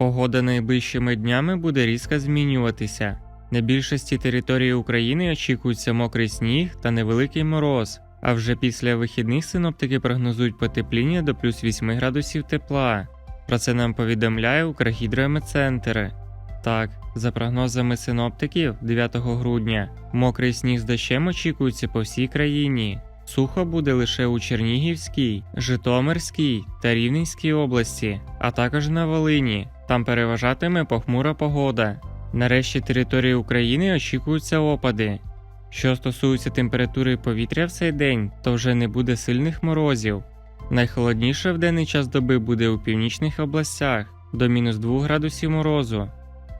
Погода найближчими днями буде різко змінюватися. На більшості території України очікується мокрий сніг та невеликий мороз. А вже після вихідних синоптики прогнозують потепління до плюс 8 градусів тепла. Про це нам повідомляє Укргідрометцентр. Так, за прогнозами синоптиків, 9 грудня мокрий сніг з дощем очікується по всій країні. Сухо буде лише у Чернігівській, Житомирській та Рівненській області, а також на Волині. Там переважатиме похмура погода. Нарешті території України очікуються опади. Що стосується температури повітря в цей день, то вже не буде сильних морозів. Найхолодніше в денний час доби буде у північних областях до мінус 2 градусів морозу.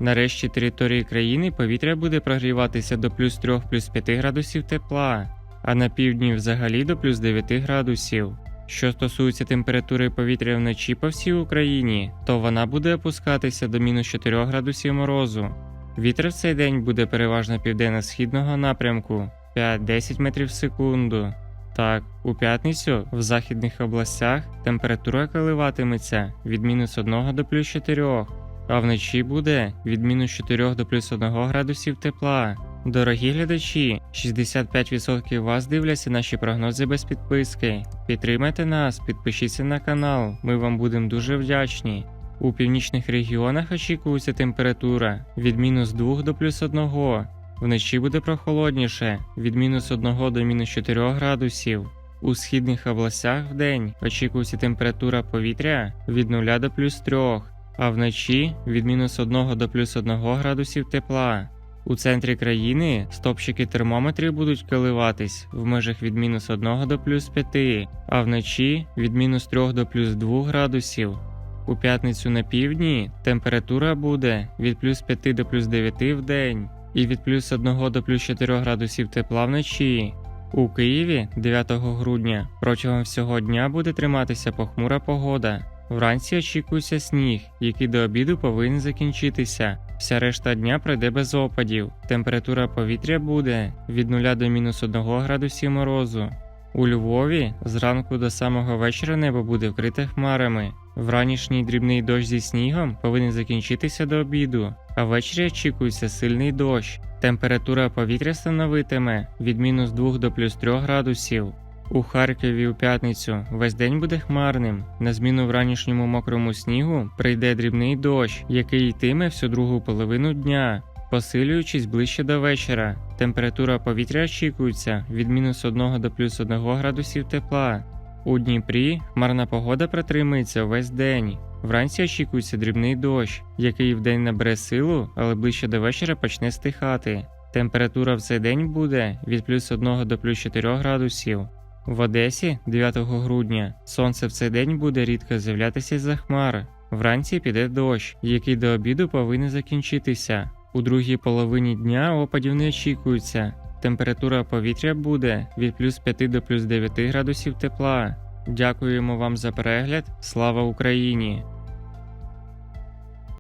Нарешті території країни повітря буде прогріватися до плюс 3 плюс 5 градусів тепла, а на півдні взагалі до плюс 9 градусів. Що стосується температури повітря вночі по всій Україні, то вона буде опускатися до мінус 4 градусів морозу. Вітер в цей день буде переважно південно-східного напрямку 5-10 метрів в секунду. Так, у п'ятницю в західних областях температура коливатиметься від мінус 1 до плюс 4, а вночі буде від мінус 4 до плюс 1 градусів тепла. Дорогі глядачі, 65% вас дивляться наші прогнози без підписки. Підтримайте нас, підпишіться на канал, ми вам будемо дуже вдячні. У північних регіонах очікується температура від мінус 2 до плюс 1. Вночі буде прохолодніше від мінус 1 до мінус 4 градусів. У східних областях вдень очікується температура повітря від 0 до плюс 3, а вночі від мінус 1 до плюс 1 градусів тепла. У центрі країни стопчики термометрів будуть коливатись в межах від мінус 1 до плюс 5, а вночі від мінус 3 до плюс 2 градусів. У п'ятницю на півдні температура буде від плюс 5 до плюс 9 в день і від плюс 1 до плюс 4 градусів тепла вночі. У Києві 9 грудня протягом всього дня буде триматися похмура погода. Вранці очікується сніг, який до обіду повинен закінчитися. Вся решта дня пройде без опадів. Температура повітря буде від 0 до мінус 1 градусів морозу. У Львові зранку до самого вечора небо буде вкрите хмарами. Вранішній дрібний дощ зі снігом повинен закінчитися до обіду, а ввечері очікується сильний дощ. Температура повітря становитиме від мінус 2 до плюс 3 градусів. У Харкові у п'ятницю весь день буде хмарним. На зміну вранішньому мокрому снігу прийде дрібний дощ, який йтиме всю другу половину дня, посилюючись ближче до вечора. Температура повітря очікується від мінус 1 до плюс 1 градусів тепла. У Дніпрі хмарна погода протримається весь день. Вранці очікується дрібний дощ, який вдень набере силу, але ближче до вечора почне стихати. Температура в цей день буде від плюс 1 до плюс 4 градусів. В Одесі 9 грудня сонце в цей день буде рідко з'являтися з-за хмар. Вранці піде дощ, який до обіду повинен закінчитися. У другій половині дня опадів не очікується. Температура повітря буде від плюс 5 до плюс 9 градусів тепла. Дякуємо вам за перегляд. Слава Україні!